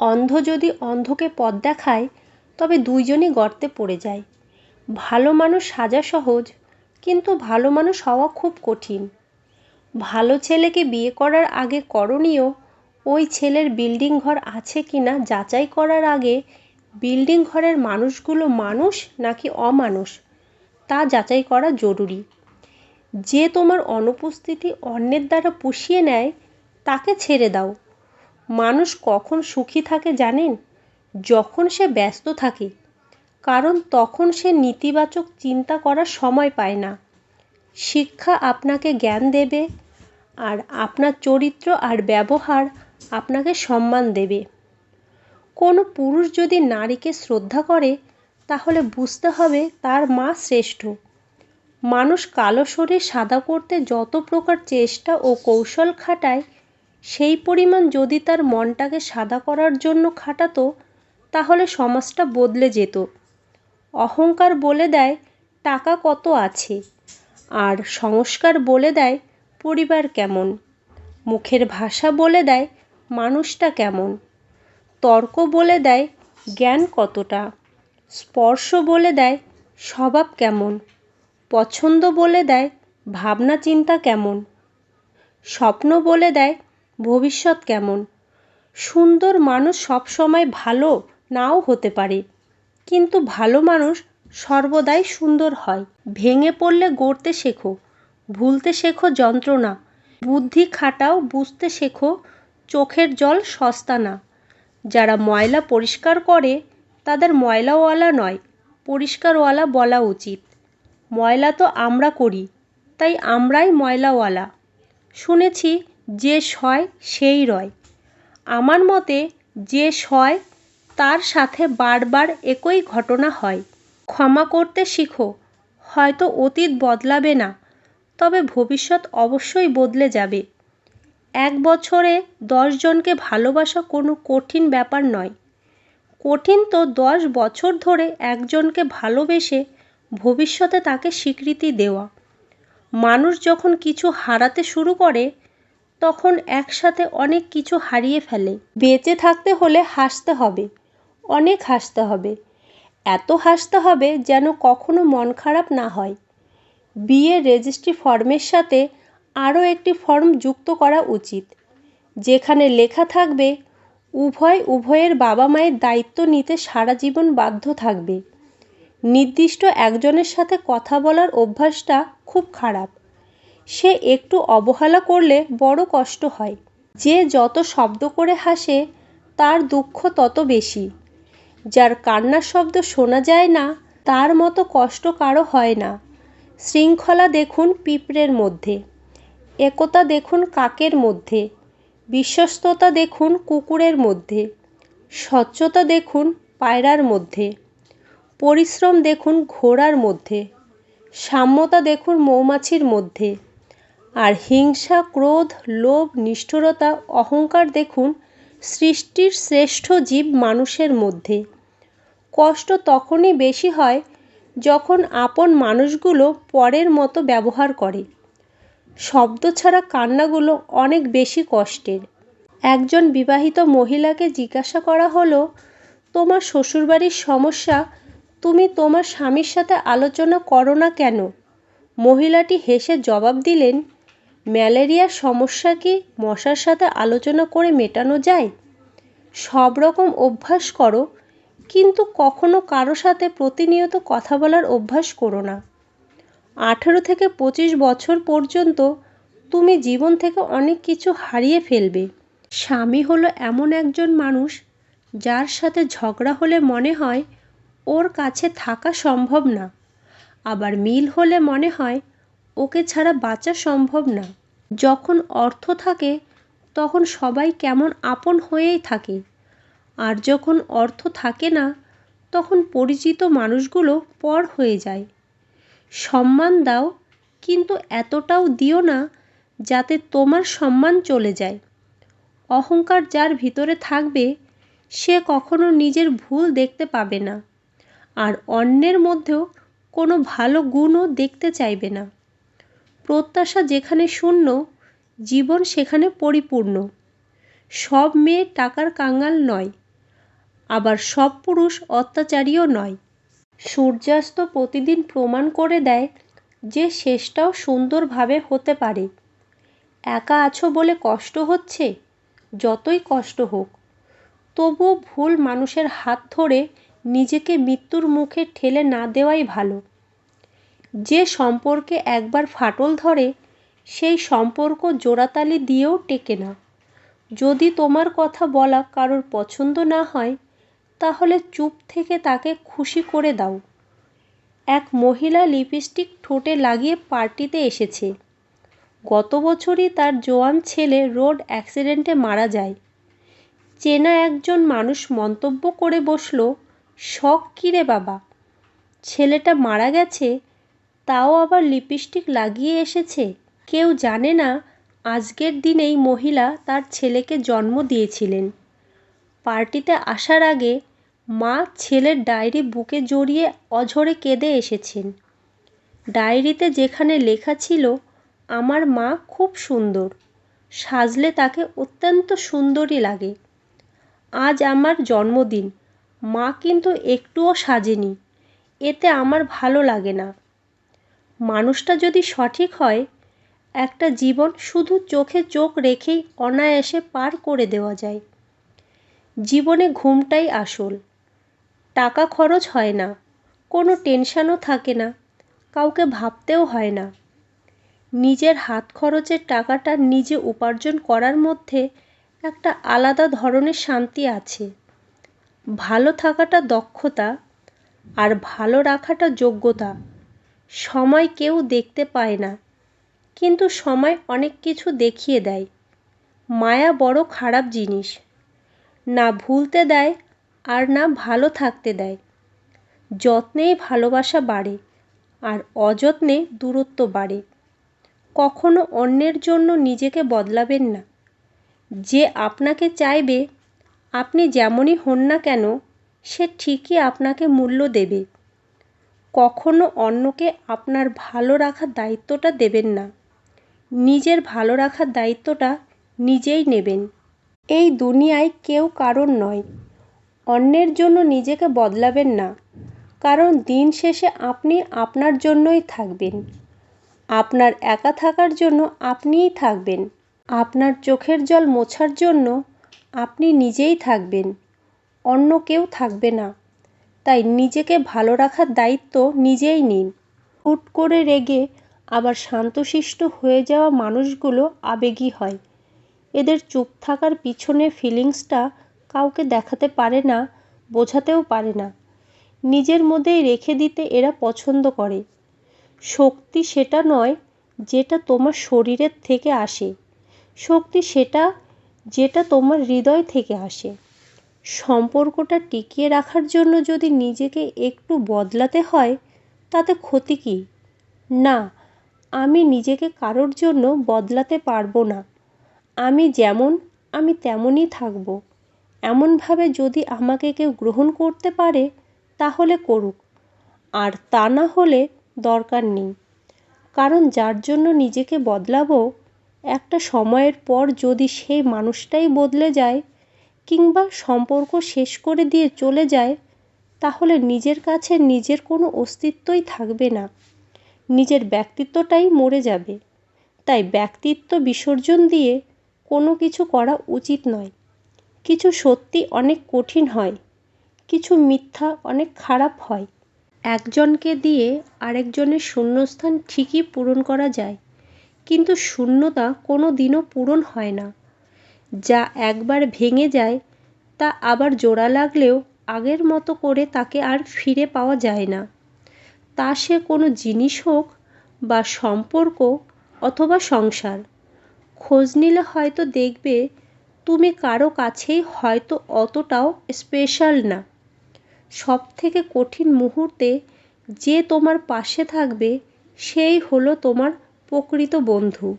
অন্ধ যদি অন্ধকে পথ দেখায়, তবে দুইজনই গর্তে পড়ে যায়। ভালো মানুষ সাজা সহজ, কিন্তু ভালো মানুষ হওয়া খুব কঠিন। ভালো ছেলেকে বিয়ে করার আগে করণীয়, ওই ছেলের বিল্ডিং ঘর আছে কি না যাচাই করার আগে বিল্ডিং ঘরের মানুষগুলো মানুষ নাকি অমানুষ, তা যাচাই করা জরুরি। যে তোমার অনুপস্থিতি অন্যের দ্বারা পুষিয়ে নেয়, তাকে ছেড়ে দাও। মানুষ কখন সুখী থাকে জানেন? যখন সে ব্যস্ত থাকে। কারণ তখন সে নেতিবাচক চিন্তা করার সময় পায় না। শিক্ষা আপনাকে জ্ঞান দেবে আর আপনার চরিত্র আর ব্যবহার আপনাকে সম্মান দেবে। কোনো পুরুষ যদি নারীকে শ্রদ্ধা করে, তাহলে বুঝতে হবে তার মা শ্রেষ্ঠ। মানুষ কালো শরীর সাদা করতে যত প্রকার চেষ্টা ও কৌশল খাটায় সেই পরিমাণ যদি তার মনটাকে সাদা করার জন্য খাটাতো, তাহলে সমাজটা বদলে যেত। অহংকার বলে দেয়, টাকা কত আছে? আর সংস্কার বলে দেয়, পরিবার কেমন? মুখের ভাষা বলে দেয়, মানুষটা কেমন? তর্ক বলে দেয়, জ্ঞান কতটা? স্পর্শ বলে দেয়, স্বভাব কেমন? পছন্দ বলে দেয়, ভাবনা চিন্তা কেমন? স্বপ্ন বলে দেয় ভবিষ্যৎ কেমন? সুন্দর মানুষ সবসময় ভালো নাও হতে পারে। কিন্তু ভালো মানুষ সর্বদাই সুন্দর হয়। ভেঙে পড়লে গড়তে শেখো, ভুলতে শেখো যন্ত্রণা, বুদ্ধি খাটাও বুঝতে শেখো চোখের জল সস্তা না। যারা ময়লা পরিষ্কার করে, তাদের ময়লাওয়ালা নয়, পরিষ্কারওয়ালা বলা উচিত। ময়লা তো আমরা করি, তাই আমরাই ময়লাওয়ালা। শুনেছি যে সয় সেই রয়। আমার মতে যে সয়, তার সাথে বারবার একই ঘটনা হয়। ক্ষমা করতে শিখো, হয়তো অতীত বদলাবে না, তবে ভবিষ্যৎ অবশ্যই বদলে যাবে। এক বছরে দশজনকে ভালোবাসা কোনো কঠিন ব্যাপার নয়। কঠিন তো দশ বছর ধরে একজনকে ভালোবেসে ভবিষ্যতে তাকে স্বীকৃতি দেওয়া। মানুষ যখন কিছু হারাতে শুরু করে তখন একসাথে অনেক কিছু হারিয়ে ফেলে। বেঁচে থাকতে হলে হাসতে হবে, অনেক হাসতে হবে। এত হাসতে হবে যেন কখনো মন খারাপ না হয়। বিয়ের রেজিস্ট্রি ফর্মের সাথে আরও একটি ফর্ম যুক্ত করা উচিত, যেখানে লেখা থাকবে, উভয় উভয়ের বাবা মায়ের দায়িত্ব নিতে সারা জীবন বাধ্য থাকবে। নির্দিষ্ট একজনের সাথে কথা বলার অভ্যাসটা খুব খারাপ। সে একটু অবহেলা করলে বড় কষ্ট হয়। যে যত শব্দ করে হাসে, তার দুঃখ তত বেশি। যার কান্নার শব্দ শোনা যায় না, তার মতো কষ্ট কারও হয় না। শৃঙ্খলা দেখুন পিঁপড়ের মধ্যে, একতা দেখুন কাকের মধ্যে, বিশ্বস্ততা দেখুন কুকুরের মধ্যে, স্বচ্ছতা দেখুন পায়রার মধ্যে, পরিশ্রম দেখুন ঘোড়ার মধ্যে, সাম্যতা দেখুন মৌমাছির মধ্যে। আর হিংসা, ক্রোধ, লোভ, নিষ্ঠুরতা, অহংকার দেখুন সৃষ্টির শ্রেষ্ঠ জীব মানুষের মধ্যে। কষ্ট তখনই বেশি হয় যখন আপন মানুষগুলো পরের মতো ব্যবহার করে। শব্দ ছাড়া কান্নাগুলো অনেক বেশি কষ্টের। একজন বিবাহিত মহিলাকে জিজ্ঞাসা করা হলো, তোমার শ্বশুরবাড়ির সমস্যা? তুমি তোমার স্বামীর সাথে আলোচনা করো না কেন? মহিলাটি হেসে জবাব দিলেন ম্যালেরিয়ার সমস্যা কি মশার সাথে আলোচনা করে মেটানো যায়? সব রকম অভ্যাস করো, কিন্তু কখনো কারও সাথে প্রতিনিয়ত কথা বলার অভ্যাস করো না। আঠেরো থেকে পঁচিশ বছর পর্যন্ত তুমি জীবন থেকে অনেক কিছু হারিয়ে ফেলবে। স্বামী হলো এমন একজন মানুষ যার সাথে ঝগড়া হলে মনে হয় ওর কাছে থাকা সম্ভব না। আবার মিল হলে মনে হয় ওকে ছাড়া বাঁচা সম্ভব না। যখন অর্থ থাকে, তখন সবাই কেমন আপন হয়েই থাকে। আর যখন অর্থ থাকে না, তখন পরিচিত মানুষগুলো পর হয়ে যায়। সম্মান দাও, কিন্তু এতটাও দিও না, যাতে তোমার সম্মান চলে যায়। অহংকার যার ভিতরে থাকবে, সে কখনো নিজের ভুল দেখতে পাবে না। আর অন্যের মধ্যেও কোনো ভালো গুণও দেখতে চাইবে না। প্রত্যাশা যেখানে শূন্য, জীবন সেখানে পরিপূর্ণ। সব মেয়ে টাকার কাঙ্গাল নয়, আবার সব পুরুষ অত্যাচারীও নয়। সূর্যাস্ত প্রতিদিন প্রমাণ করে দেয় যে শেষটাও সুন্দরভাবে হতে পারে। একা আছো বলে কষ্ট হচ্ছে? যতই কষ্ট হোক, তবুও ভুল মানুষের হাত ধরে নিজেকে মৃত্যুর মুখে ঠেলে না দেওয়াই ভালো। যে সম্পর্কে একবার ফাটল ধরে, সেই সম্পর্ক জোড়াতালি দিয়েও টেকে না। যদি তোমার কথা বলা কারোর পছন্দ না হয়, তাহলে চুপ থেকে তাকে খুশি করে দাও। এক মহিলা লিপস্টিক ঠোঁটে লাগিয়ে পার্টিতে এসেছে। গত বছরই তার জোয়ান ছেলে রোড অ্যাক্সিডেন্টে মারা যায়। চেনা একজন মানুষ মন্তব্য করে বসল, শখ কিরে বাবা? ছেলেটা মারা গেছে তাও আবার লিপস্টিক লাগিয়ে এসেছে। কেউ জানে না, আজকের দিনেই মহিলা তার ছেলেকে জন্ম দিয়েছিলেন। পার্টিতে আসার আগে মা ছেলের ডায়েরি বুকে জড়িয়ে অঝরে কেঁদে এসেছেন। ডায়েরিতে যেখানে লেখা ছিল, আমার মা খুব সুন্দর। সাজলে তাকে অত্যন্ত সুন্দরী লাগে। আজ আমার জন্মদিন। মা কিন্তু একটুও সাজেনি। এতে আমার ভালো লাগে না। মানুষটা যদি সঠিক হয়, একটা জীবন শুধু চোখে চোখ রেখেই অনায়াসে পার করে দেওয়া যায়। জীবনে ঘুমটাই আসল। টাকা খরচ হয় না, কোনো টেনশানও থাকে না, কাউকে ভাবতেও হয় না। নিজের হাত খরচের টাকাটা নিজে উপার্জন করার মধ্যে একটা আলাদা ধরনের শান্তি আছে। ভালো থাকাটা দক্ষতা আর ভালো রাখাটা যোগ্যতা। সময় কেউ দেখতে পায় না, কিন্তু সময় অনেক কিছু দেখিয়ে দেয়। মায়া বড় খারাপ জিনিস। না ভুলতে দেয় আর না ভালো থাকতে দেয়। যত্নেই ভালোবাসা বাড়ে আর অযত্নে দূরত্ব বাড়ে। কখনো অন্যের জন্য নিজেকে বদলাবেন না। যে আপনাকে চাইবে, আপনি যেমনই হন না কেন, সে ঠিকই আপনাকে মূল্য দেবে। কখনো অন্যকে আপনার ভালো রাখার দায়িত্বটা দেবেন না। নিজের ভালো রাখার দায়িত্বটা নিজেই নেবেন। এই দুনিয়ায় কেউ কারণ নয়। অন্যের জন্য নিজেকে বদলাবেন না। কারণ দিন শেষে আপনি আপনার জন্যই থাকবেন। আপনার একা থাকার জন্য আপনিই থাকবেন। আপনার চোখের জল মোছার জন্য আপনি নিজেই থাকবেন। অন্য কেউ থাকবে না। তাই নিজেকে ভালো রাখার দায়িত্ব নিজেই নিন। হুট করে রেগে আবার শান্তশিষ্ট হয়ে যাওয়া মানুষগুলো আবেগী হয়। এদের চুপ থাকার পিছনে ফিলিংসটা কাউকে দেখাতে পারে না, বোঝাতেও পারে না। নিজের মধ্যেই রেখে দিতে এরা পছন্দ করে। শক্তি সেটা নয় যেটা তোমার শরীরের থেকে আসে। শক্তি সেটা যেটা তোমার হৃদয় থেকে আসে। সম্পর্কটা টিকিয়ে রাখার জন্য যদি নিজেকে একটু বদলাতে হয়, তাতে ক্ষতি কী? না, আমি নিজেকে কারোর জন্য বদলাতে পারব না। আমি যেমন, আমি তেমনই থাকব। এমনভাবে যদি আমাকে কেউ গ্রহণ করতে পারে, তাহলে করুক। আর তা না হলে দরকার নেই। কারণ যার জন্য নিজেকে বদলাবো, একটা সময়ের পর যদি সেই মানুষটাই বদলে যায় কিংবা সম্পর্ক শেষ করে দিয়ে চলে যায়, তাহলে নিজের কাছে নিজের কোনো অস্তিত্বই থাকবে না। নিজের ব্যক্তিত্বটাই মরে যাবে। তাই ব্যক্তিত্ব বিসর্জন দিয়ে কোনো কিছু করা উচিত নয়। কিছু সত্যি অনেক কঠিন হয়, কিছু মিথ্যা অনেক খারাপ হয়। একজনকে দিয়ে আরেকজনের শূন্যস্থান ঠিকই পূরণ করা যায়, কিন্তু শূন্যতা কোনো দিনও পূরণ হয় না। যা একবার ভেঙে যায়, তা আবার জোড়া লাগলেও আগের মতো করে তাকে আর ফিরে পাওয়া যায় না। তা সে কোনো জিনিস হোক বা সম্পর্ক অথবা সংসার, খোঁজ নিলে হয়তো দেখবে তুমি কারও কাছেই হয়তো অতটাও স্পেশাল না। সব থেকে কঠিন মুহূর্তে যে তোমার পাশে থাকবে, সেই হলো তোমার প্রকৃত বন্ধু,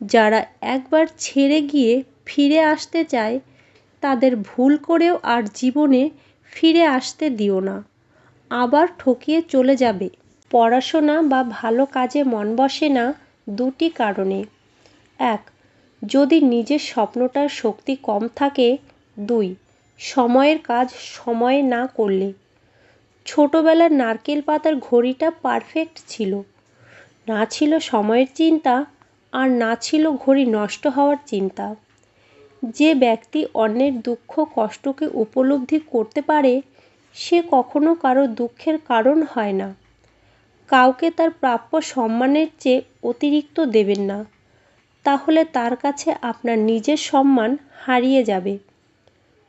যারা একবার ছেড়ে গিয়ে ফিরে আসতে চায়, তাদের ভুল করেও আর জীবনে ফিরে আসতে দিও না। আবার ঠকিয়ে চলে যাবে। পড়াশোনা বা ভালো কাজে মন বসে না দুটি কারণে। এক, যদি নিজের স্বপ্নটার শক্তি কম থাকে। দুই, সময়ের কাজ সময়ে না করলে। ছোটোবেলার নারকেল পাতার ঘড়িটা পারফেক্ট ছিল। না ছিল সময়ের চিন্তা, আর না ছিল ঘড়ি নষ্ট হওয়ার চিন্তা। যে ব্যক্তি অন্যের দুঃখ, কষ্টকে উপলব্ধি করতে পারে, সে কখনো কারও দুঃখের কারণ হয় না। কাউকে তার প্রাপ্য সম্মানের চেয়ে অতিরিক্ত দেবেন না। তাহলে তার কাছে আপনার নিজের সম্মান হারিয়ে যাবে।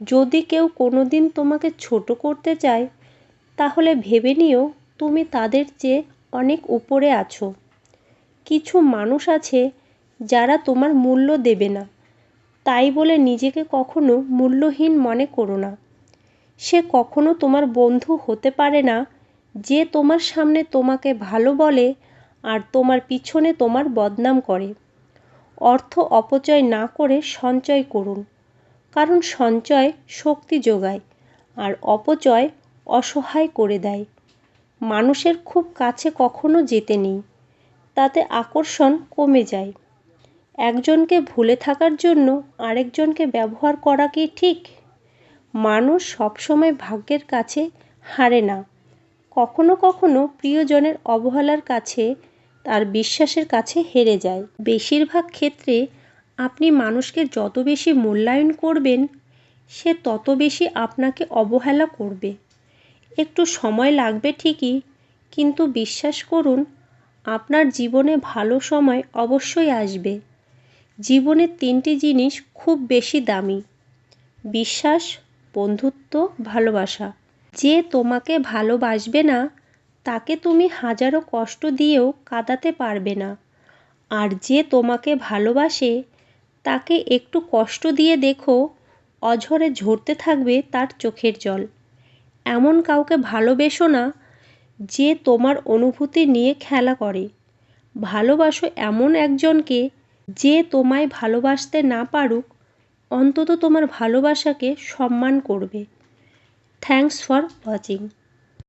যদি কেউ কোনো দিন তোমাকে ছোট করতে চায়, তাহলে ভেবে নিও তুমি তাদের চেয়ে অনেক উপরে আছো। কিছু মানুষ আছে যারা তোমার মূল্য দেবে না। তাই বলে নিজেকে কখনো মূল্যহীন মনে করো না। সে কখনো তোমার বন্ধু হতে পারে না যে তোমার সামনে তোমাকে ভালো বলে আর তোমার পিছনে তোমার বদনাম করে। অর্থ অপচয় না করে সঞ্চয় করুন, কারণ সঞ্চয় শক্তি যোগায় আর অপচয় অসহায় করে দেয়। মানুষের খুব কাছে কখনো যেতে নেই, তাতে আকর্ষণ কমে যায়। একজনকে ভুলে থাকার জন্য আরেকজনকে ব্যবহার করা কি ঠিক? মানুষ সবসময় ভাগ্যের কাছে হারে না। কখনো কখনো প্রিয়জনের অবহেলার কাছে তার বিশ্বাসের কাছে হেরে যায়। বেশিরভাগ ক্ষেত্রে আপনি মানুষকে যত বেশি মূল্যায়ন করবেন, সে তত বেশি আপনাকে অবহেলা করবে। একটু সময় লাগবে ঠিকই, কিন্তু বিশ্বাস করুন, আপনার জীবনে ভালো সময় অবশ্যই আসবে। জীবনের তিনটি জিনিস খুব বেশি দামি। বিশ্বাস, বন্ধুত্ব, ভালোবাসা। যে তোমাকে ভালোবাসবে না, তাকে তুমি হাজারো কষ্ট দিয়েও কাঁদাতে পারবে না। আর যে তোমাকে ভালোবাসে, তাকে একটু কষ্ট দিয়ে দেখো, অঝরে ঝরতে থাকবে তার চোখের জল। এমন কাউকে ভালোবেসো না, যে তোমার অনুভূতি নিয়ে খেলা করে। ভালোবাসো এমন একজনকে যে তোমায় ভালোবাসতে না পারুক অন্তত তোমার ভালোবাসাকে সম্মান করবে। Thanks for watching